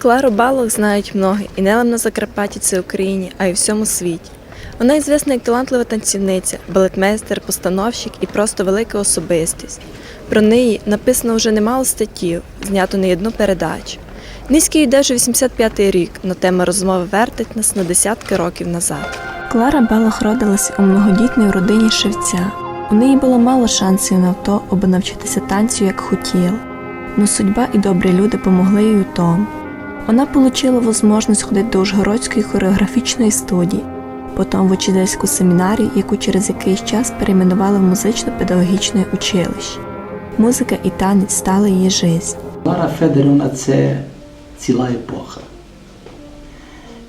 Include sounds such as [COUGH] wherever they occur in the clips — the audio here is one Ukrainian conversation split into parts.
Клару Балох знають многі, і не лише на Закарпатті це Україні, а й у всьому світі. Вона звісна як талантлива танцівниця, балетмейстер, постановщик і просто велика особистість. Про неї написано вже немало статтів, знято не одну передачу. Низький йде вже 85-й рік, но тема розмови вертить нас на десятки років назад. Клара Балох родилась у многодітній родині шевця. У неї було мало шансів на то, аби навчитися танцю, як хотіла. Но судьба і добрі люди помогли їй у тому. Вона отримала можливість ходити до Ужгородської хореографічної студії, потім в учительську семінарію, яку через якийсь час перейменували в музично-педагогічне училище. Музика і танець стали її життя. Лара Федорівна це ціла епоха.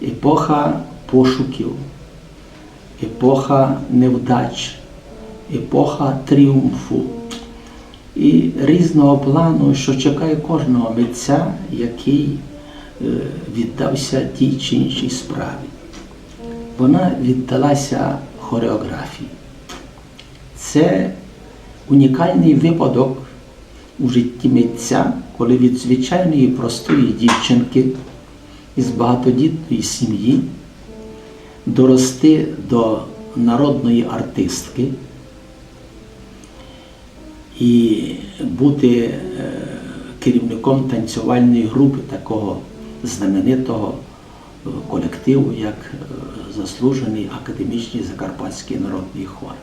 Епоха пошуків, епоха невдач, епоха тріумфу і різного плану, що чекає кожного митця, який е, віддався тій чи іншій справі. Вона віддалася хореографії. Це унікальний випадок у житті митця, коли від звичайної простої дівчинки із багатодітної сім'ї дорости до народної артистки і бути е, керівником танцювальної групи такого знаменитого е, колективу, як е, заслужений академічний Закарпатський народний хор.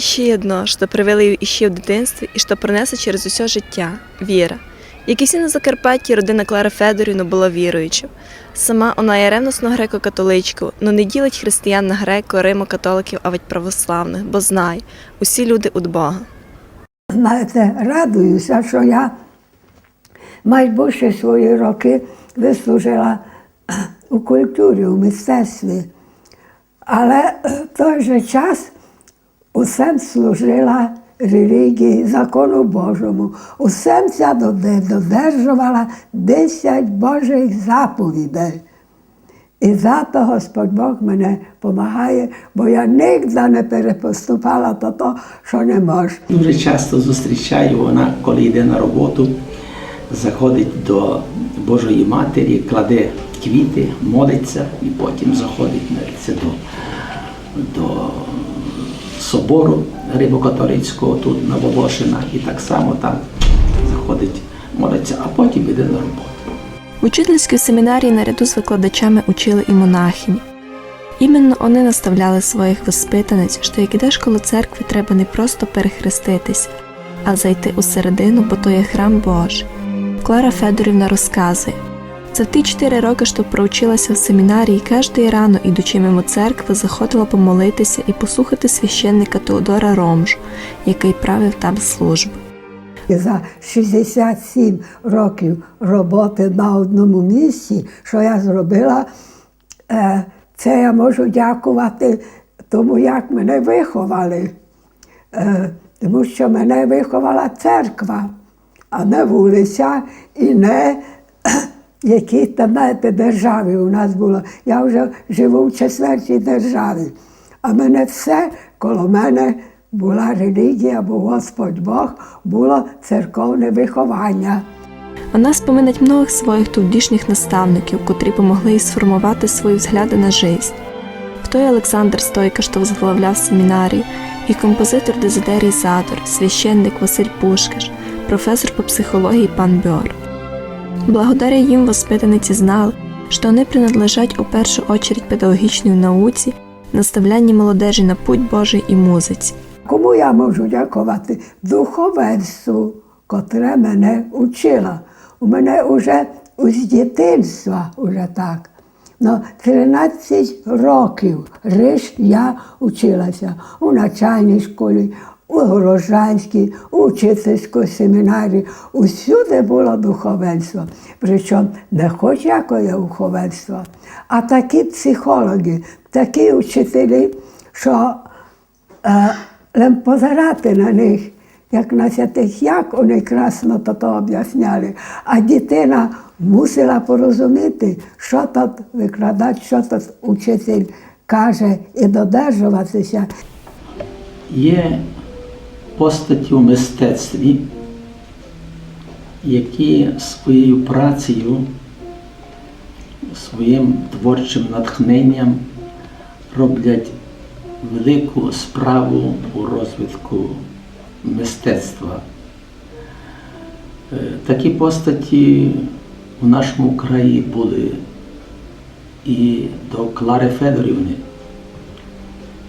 Іще одно, що привели її іще в дитинстві і що пронесе через усе життя віра. Як і всі на Закарпатті, родина Клари Федорівни була віруючою. Сама вона є ревносно греко-католичкою, но не ділить християн на греко, римо-католиків, а ведь православних, бо знає, усі люди від Бога. Знаєте, радуюся, що я майбутнє свої роки вислужила у культурі, у мистецтві. Але в той же час усім служила релігії, закону Божому. Усім ця додержувала 10 Божих заповідей. І за то Господь Бог мене допомагає, бо я ніколи не перепоступала то, то що не можу. Дуже часто зустрічаю, вона, коли йде на роботу, заходить до Божої Матері, кладе квіти, молиться і потім заходить молиться до, до собору Римокатолицького тут на Волошина і так само там заходить, молиться, а потім йде на роботу. В семінарії наряду з викладачами учили і монахині. Іменно вони наставляли своїх воспитаниць, що як ідеш коло церкви, треба не просто перехреститись, а зайти у середину, бо то є храм Божий. Клара Федорівна розказує, за ті чотири роки, що проучилася в семінарії, кожної рано, ідучи мимо церкви, заходила помолитися і послухати священника Теодора Ромжу, який правив там службу. За 67 років роботи на одному місці, що я зробила, е, це я можу дякувати тому, як мене виховали. Е, Тому що мене виховала церква, а не вулиця і не які там знаєте, держави у нас було. Я вже живу в четвертій державі. А мене все коло мене була релігія, був Господь Бог, було церковне виховання. Вона споминать многих своїх тодішніх наставників, котрі помогли їй сформувати свої взгляди на життя. Хто є Олександр Стойка, що возглавляв семінарію, і композитор Дезидерій Задор, священник Василь Пушкаш, професор по психології пан Бьор. Благодаря їм воспитаниці знали, що вони принадлежать у першу очередь педагогічній науці, наставлянні молодежі на путь Божий і музиці. Кому я можу дякувати? Духовенству, котре мене учила. У мене вже з дитинства уже так. Ну, 13 років риш я училася у начальній школі, у Горожанській, у учительській семінарі. Усюди було духовенство. Причому не хоч якої духовенство, а такі психологи, такі учителі, що е, лем позирати на них, як на святих, як вони красно то, то об'ясняли. А дитина мусила порозуміти, що тут викладач, що тут учитель каже, і додержуватися. Є постаті у мистецтві, які своєю працею, своїм творчим натхненням роблять велику справу у розвитку мистецтва. Е, Такі постаті у нашому краї були і до Клари Федорівни.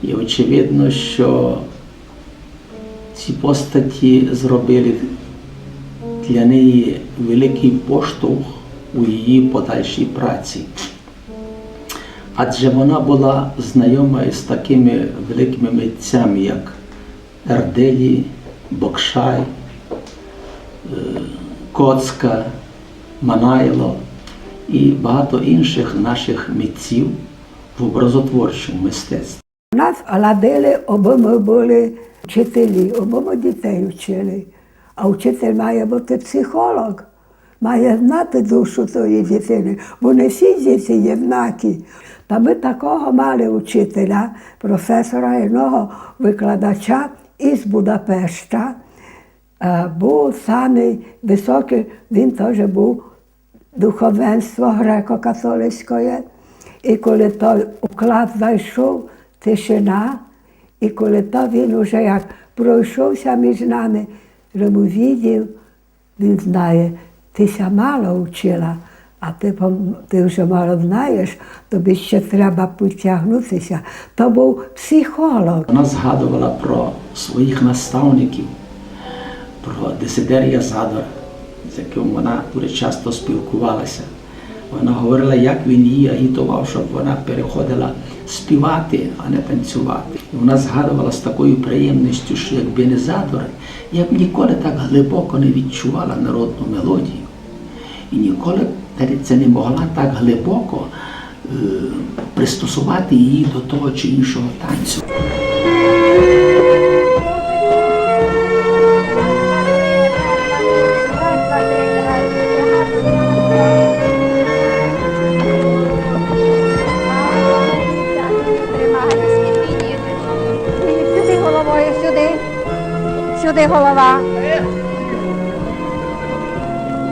І очевидно, що ці постаті зробили для неї великий поштовх у її подальшій праці. Адже вона була знайома із такими великими митцями, як Ерделі, Бокшай, е, Коцка, Манайло і багато інших наших митців в образотворчому мистецтві. Нас ладили, обома були вчителі, обома дітей вчили. А вчитель має бути психолог, має знати душу тої дитини, бо не всі діти є однакі. Та ми такого мали учителя, професора одного викладача із Будапешта. Е, Був самий високий, він теж був духовенство греко-католицької. І коли той уклад зайшов, тишина, і коли то він уже як пройшовся між нами, йому відів, він знає, тися мало вчила, а ти, ти вже мало знаєш, тобі ще треба потягнутися. То був психолог. Вона згадувала про своїх наставників, про Десидерія Задора, з яким вона дуже часто спілкувалася. Вона говорила, як він її агітував, щоб вона переходила співати, а не танцювати. І вона згадувала з такою приємністю, що якби не Задор, я б ніколи так глибоко не відчувала народну мелодію. І ніколи це не могла так глибоко е, пристосувати її до того чи іншого танцю. Сюди голова.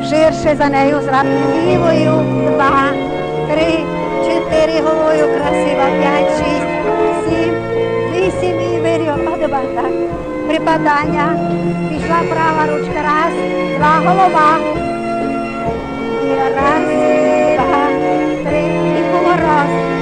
Ширше за нею зраб. Лівою два, три, чотири головою красиво, п'ять, шість, сім, вісім і так. Припадання. Пішла права ручка. Раз, два, голова. І раз, два, три, і поворот.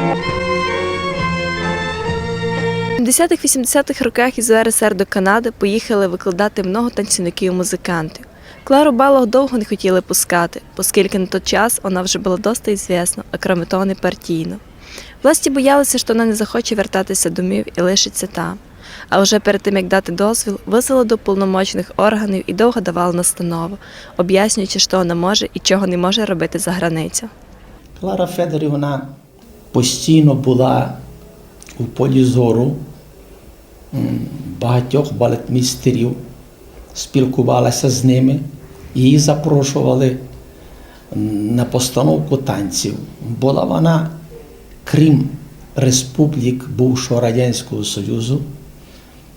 70-80-х роках із УРСР до Канади поїхали викладати много танцівників і музикантів. Клару Балог довго не хотіли пускати, оскільки на той час вона вже була досить ізвісна, а крім того не партійна. Власті боялися, що вона не захоче вертатися домів і лишиться там. А вже перед тим, як дати дозвіл, визвали до повномочних органів і довго давали настанову, об'яснюючи, що вона може і чого не може робити за границю. Клара Федорівна постійно була у полі зору багатьох балетмістерів, спілкувалася з ними, її запрошували на постановку танців. Була вона, крім республік бувшого Радянського Союзу,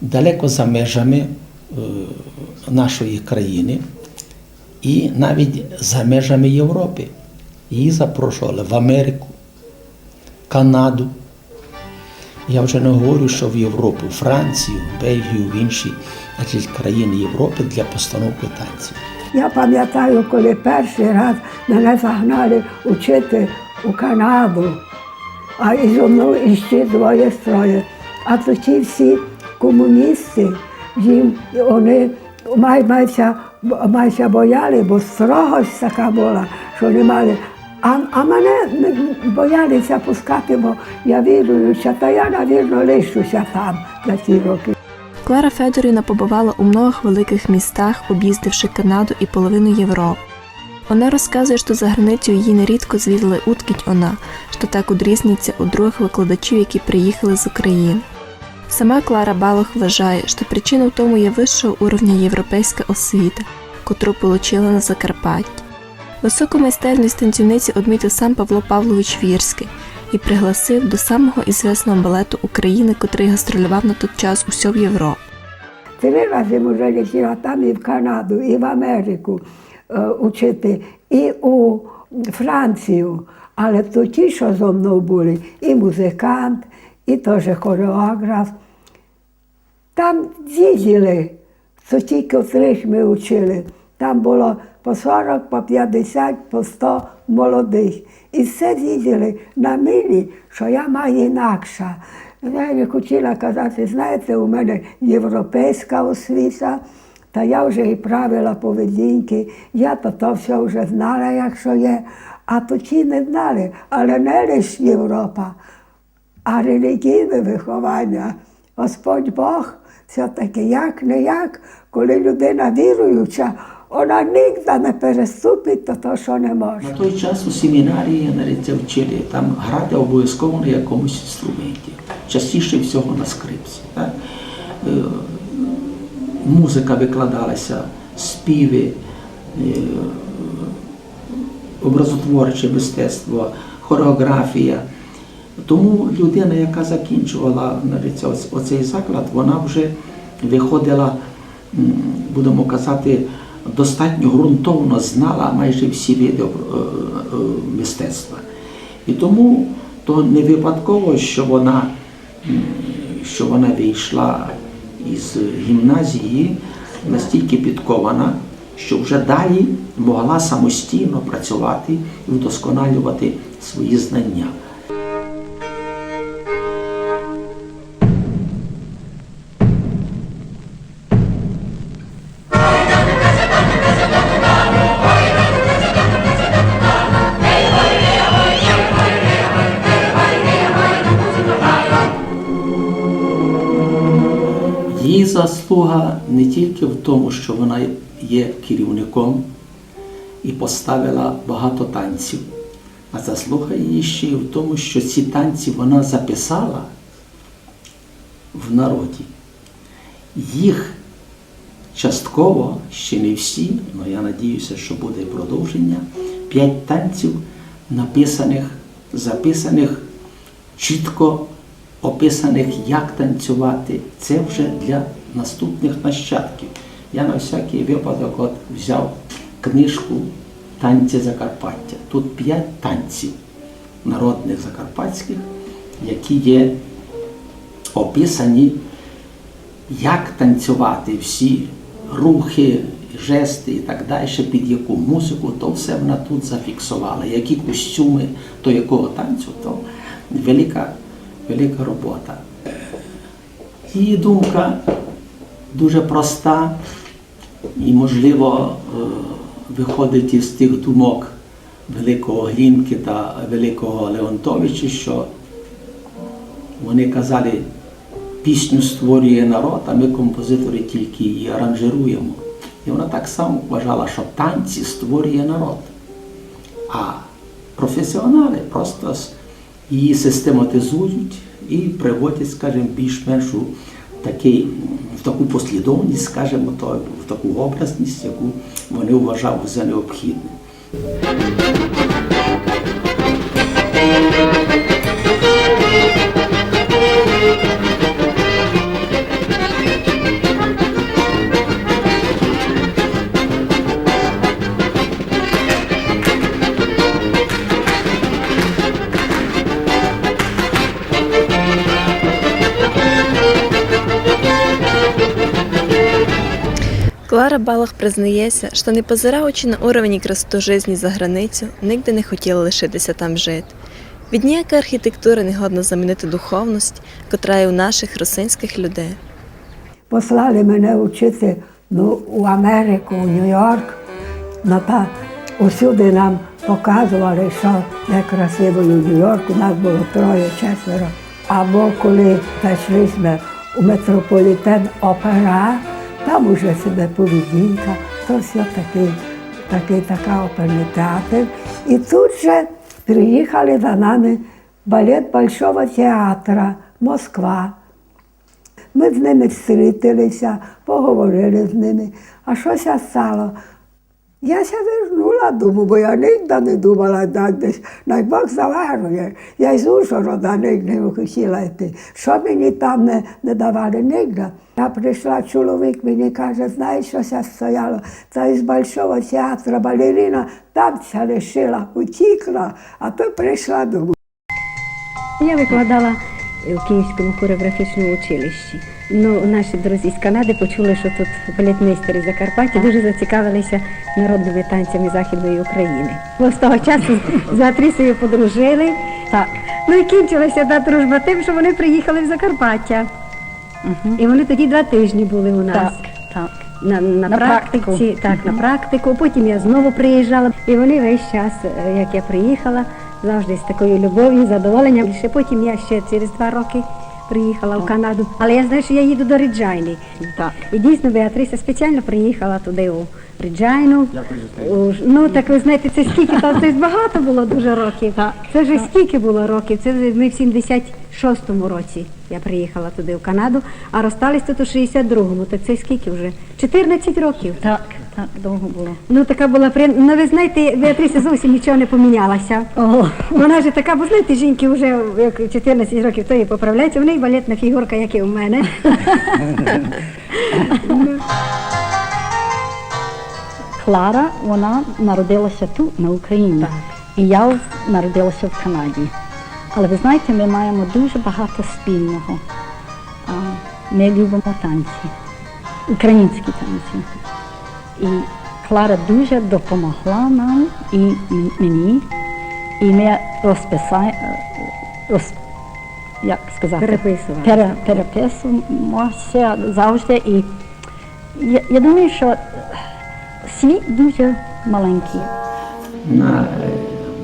далеко за межами е, нашої країни і навіть за межами Європи. Її запрошували в Америку, Канаду. Я вже не говорю, що в Європу, в Францію, в Бельгію, в інші країни Європи для постановки танців. Я пам'ятаю, коли перший раз мене загнали учити у Канаду, а і зо мною іще двоє троє. А то ті всі комуністи, їм вони май- майся, майся бояли, бо строгость така була, що не мали А, а мене не- боялися пускати, бо я віруюча, та я, навірно, лишуся там на ті роки. Клара Федорівна побувала у многих великих містах, об'їздивши Канаду і половину Європи. Вона розказує, що за границю її нерідко звідали уткіть вона, що так одрізняться у других викладачів, які приїхали з України. Сама Клара Балох вважає, що причина в тому є вищого уровня європейська освіта, котру отримала на Закарпатті. Високу майстерність одмітив сам Павло Павлович Вірський і пригласив до самого ізвісного балету України, котрий гастролював на той час усю Європу. Три рази вже летіла там і в Канаду, і в Америку е, учити, і у Францію. Але то ті, що зо мною були, і музикант, і теж хореограф. Там їздили, то тільки трьох ми вчили. Там було по 40, по 50, по 100 молодих. І все їздили на милі, що я маю інакша. Я не хотіла казати, знаєте, у мене європейська освіта, та я вже і правила поведінки, я то, то все вже знала, якщо є, а то ті не знали, але не лише Європа, а релігійне виховання. Господь Бог все-таки як не як, коли людина віруюча, вона ніколи не переступить до того, що не може. На той час у семінарії це вчили там грати обов'язково на якомусь інструменті, частіше всього на скрипці. Музика викладалася, співи, образотворче мистецтво, хореографія. Тому людина, яка закінчувала навіть оцей заклад, вона вже виходила, будемо казати, достатньо ґрунтовно знала майже всі види е, е, мистецтва. І тому то не випадково, що вона, що вона вийшла із гімназії настільки підкована, що вже далі могла самостійно працювати і вдосконалювати свої знання. Не тільки в тому, що вона є керівником і поставила багато танців, а заслуга її ще й в тому, що ці танці вона записала в народі. Їх частково, ще не всі, але я надіюся, що буде продовження. П'ять танців написаних, записаних чітко описаних, як танцювати. Це вже для наступних нащадків. Я на всякий випадок от взяв книжку Танці Закарпаття. Тут п'ять танців народних закарпатських, які є описані, як танцювати всі рухи, жести і так далі, під яку музику, то все вона тут зафіксувала. Які костюми до якого танцю, то велика, велика робота. Її думка дуже проста і, можливо, е, виходить із тих думок великого Глінки та великого Леонтовича, що вони казали, пісню створює народ, а ми композитори тільки її аранжируємо. І вона так само вважала, що танці створює народ. А професіонали просто її систематизують і приводять, скажімо, більш-менш у такий, в таку послідовність, скажімо, то, в таку образність, яку вони вважали за необхідне. Клара Балах признається, що не позираючи на уровень красоту житті за границю, нігде не хотіла лишитися там жити. Від ніякої архітектури не годно замінити духовність, котра є у наших русинських людей. Послали мене вчити ну, у Америку, у Нью-Йорк. Ну, та усюди нам показували, що де красиво в Нью-Йорку, нас було троє, четверо. Або коли зайшли ми у метрополітен опера, там уже себе поведінка, то все такий, такий така оперний театр. І тут же приїхали до нами балет Большого театру Москва. Ми з ними зустрілися, поговорили з ними. А щося стало? Я ся вернула дому, бо я ніде не думала так десь. Най Бог заварує. Я із Ужгорода ніде не хотіла йти. Що мені там не, не давали ніде. Я прийшла, чоловік мені каже, знаєш, що ся стояло? Це із Большого театру балерина там ся лишила, утікла, а то прийшла дому. Я викладала у Київському хореографічному училищі. Ну, наші друзі з Канади почули, що тут балетмейстери Закарпаття дуже зацікавилися народними танцями Західної України. Бо з того часу [LAUGHS] з Атрісою подружили. Так. Ну і кінчилася та дружба тим, що вони приїхали в Закарпаття. І вони тоді два тижні були у нас. Так, так. На, на, На практиці, практику. так, на практику. Потім я знову приїжджала. І вони весь час, е, як я приїхала, завжди з такою любов'ю, задоволенням. І ще потім я ще через два роки приїхала в Канаду. Але я знаю, що я їду до Реджайни. Так. І дійсно Беатріса спеціально приїхала туди у Реджайну. У Ну так ви знаєте, це скільки там це ж багато було дуже років. Так. Це вже скільки було років? Це вже ми в 76-му році я приїхала туди в Канаду, а розстались тут у 62-му. Так це скільки вже? 14 років. Так, так, довго було. Ну така була при... Ну ви знаєте, Беатріса зовсім нічого не помінялася. О, Вона ж така, бо знаєте, жінки вже як 14 років то і поправляється, в неї балетна фігурка, як і у мене. [LAUGHS] Клара, вона народилася тут, на Україні. І я народилася в Канаді. Але ви знаєте, ми маємо дуже багато спільного. Ми любимо танці, українські танці. І Клара дуже допомогла нам і мені. І ми розписаємо, роз, як сказати, Переписували. переписуємося завжди. І я, я думаю, що світ дуже маленький. Вона е,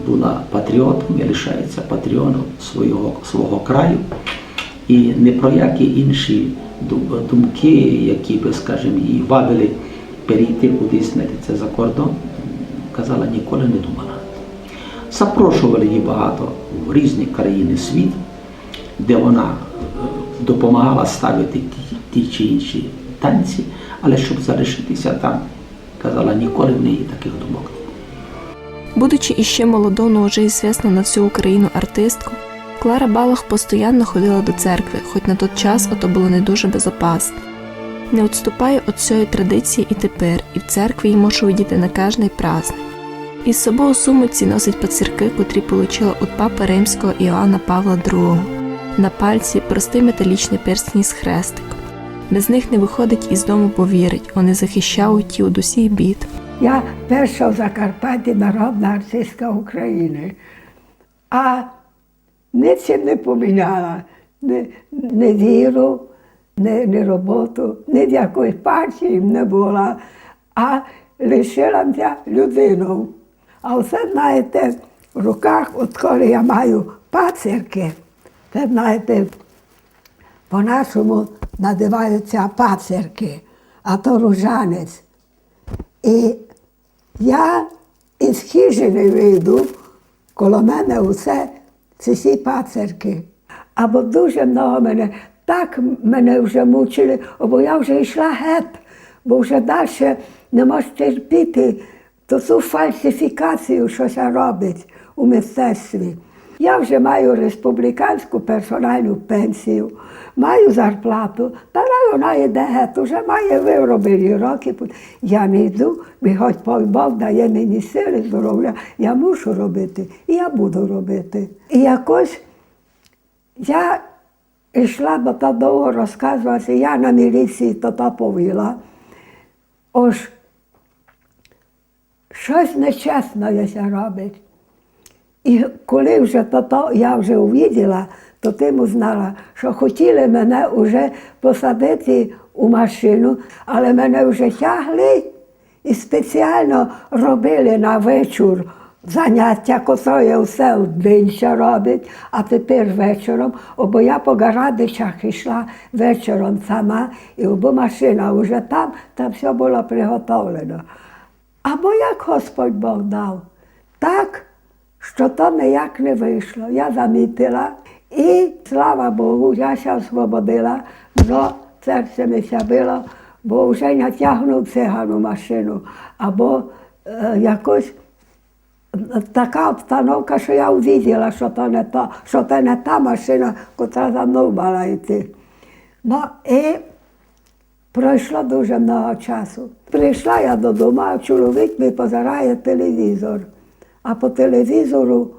була патріотом і лишається патріотом свого, свого краю. І не про які інші думки, які би, скажімо, її вабили перейти кудись це за кордон, казала, ніколи не думала. Запрошували її багато в різні країни світу, де вона е, допомагала ставити ті, ті чи інші танці, але щоб залишитися там, казала, ніколи в неї таких думок. Будучи іще молодою, уже известна на всю Україну артистку, Клара Балах постійно ходила до церкви, хоч на той час ото було не дуже безопасно. Не відступає від цієї традиції і тепер, і в церкві її можу видіти на кожний праздник. Із собою сумиці носить пацірки, котрі получила від папи римського Іоанна Павла II. На пальці простий металічний перстень з хрестиком. Без них не виходить із дому, бо вірить, вони захищають її від усіх бід. Я перша в Закарпатті народна артистка України. А нічим не поміняла ні, ні ні, ні роботу, ні в якої партії не була, а лишилася людиною. А все, знаєте, в руках, от коли я маю пацерки, це знаєте, по-нашому називаються пацерки, а то ружанець. І я із хижини вийду, коло мене усе ці всі. Або дуже много мене, так мене вже мучили, бо я вже йшла геть, бо вже далі не можу терпіти то цю фальсифікацію, що ще робить у мистецтві. Я вже маю республіканську персональну пенсію, маю зарплату, та вона йде геть, вже має вироблені роки. Я не йду, бо хоч Бог дає мені сили, здоров'я, я мушу робити, і я буду робити. І якось я йшла, бо то довго розказувалося, я на міліції то то повіла. Ось щось нечесно яся робить. І коли вже то, я вже увиділа, то тим узнала, що хотіли мене вже посадити у машину, але мене вже тягли і спеціально робили на вечір заняття, котре все вдень робить, а тепер вечором, бо я по гарадичах йшла вечором сама, і бо машина вже там, там все було приготовлено. Або як Господь Бог дав, так, що то ніяк не вийшло. Я замітила і слава Богу, я ще освободила, но серце ми ся било, бо вже не тягнув цигану машину, або е, якось така обстановка, що я увиділа, що то не то, що це не та машина, яка за мною мала йти. Ну і пройшло дуже багато часу. Прийшла я додому, а чоловік мій позирає телевізор. А по телевізору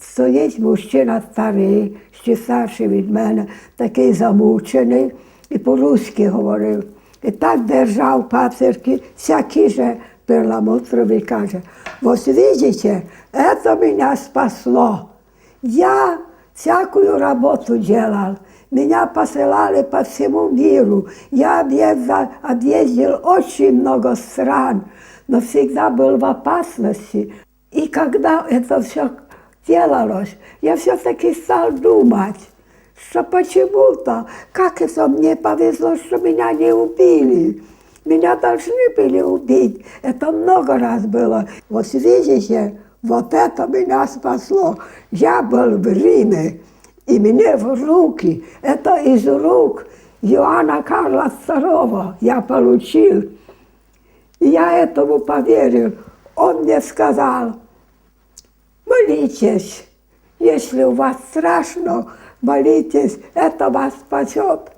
стоїть мужчина старий, ще старший від мене, такий замучений, і по-руськи говорив. І так держав пацерки, всякі же перламутрові каже, ось видите, это меня спасло. Я всякую работу делал. Меня посылали по всему миру. Я объездил, объездил очень много стран, но всегда был в опасности. И когда это все делалось, я все-таки стал думать, что почему-то, как это мне повезло, что меня не убили. Меня должны были убить. Это много раз было. Вот видите, вот это меня спасло. Я был в Риме, и мне в руки, это из рук Иоанна Карла II я получил. И я этому поверил. Он мне сказал, молитесь, если у вас страшно, молитесь, это вас спасет.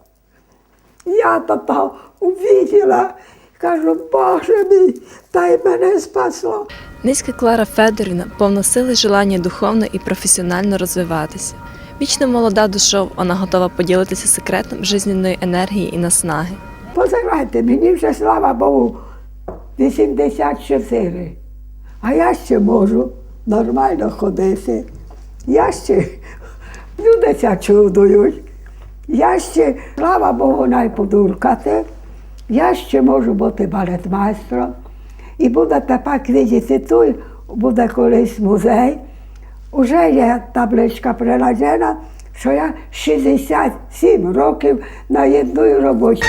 Я то там увидела, кажу, Боже мій, та й мене спасло. Низька Клара Федорівна повна сили желання духовно і професіонально розвиватися. Вічно молода душов, вона готова поділитися секретом жизненної енергії і наснаги. Позирайте, мені вже, слава Богу, 84. А я ще можу нормально ходити. Я ще люди ся чудують. Я ще, слава Богу, найподуркати. Я ще можу бути балетмайстром. І буде тепер видіти тут, буде колись музей. Уже є табличка приладена, що я 67 років на одній роботі.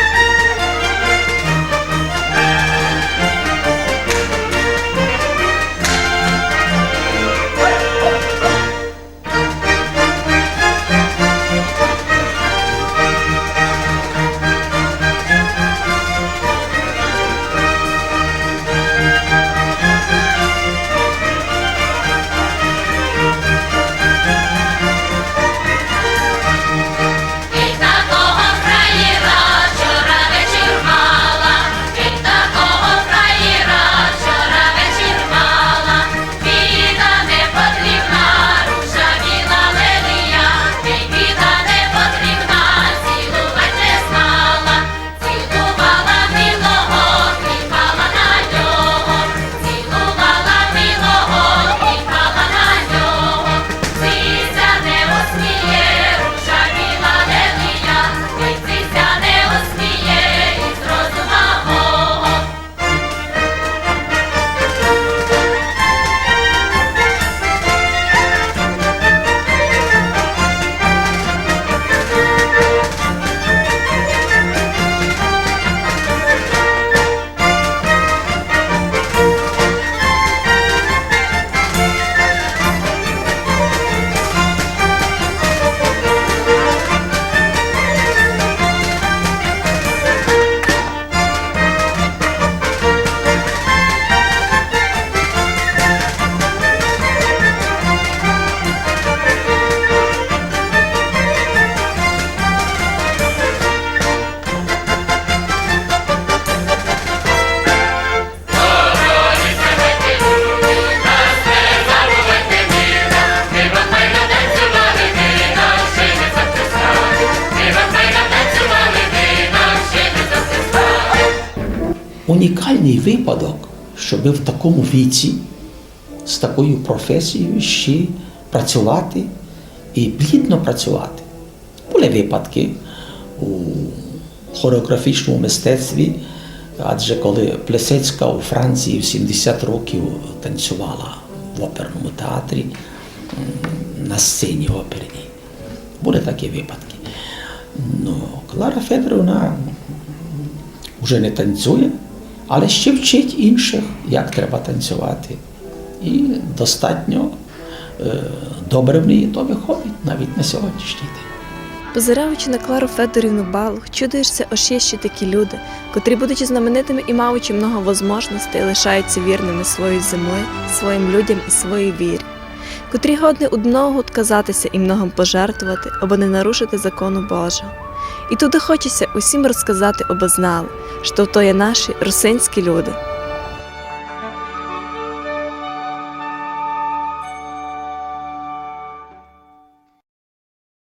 Щоб в такому віці з такою професією ще працювати і плідно працювати. Були випадки у хореографічному мистецтві, адже коли Плесецька у Франції в 70 років танцювала в оперному театрі, на сцені оперній. Були такі випадки. Ну, Клара Федоровна вже не танцює, але ще вчить інших, як треба танцювати. І достатньо е, добре в неї то виходить навіть на сьогоднішній день. Позираючи на Клару Федорівну Балух, чудуєшся, ось є ще такі люди, котрі, будучи знаменитими і маючи много возможностей, лишаються вірними своїй землі, своїм людям і своїй вірі, котрі годні одного відказатися і многом пожертвувати, або не нарушити закону Божого. І туди хочеться усім розказати, обознали, що то є наші русинські люди,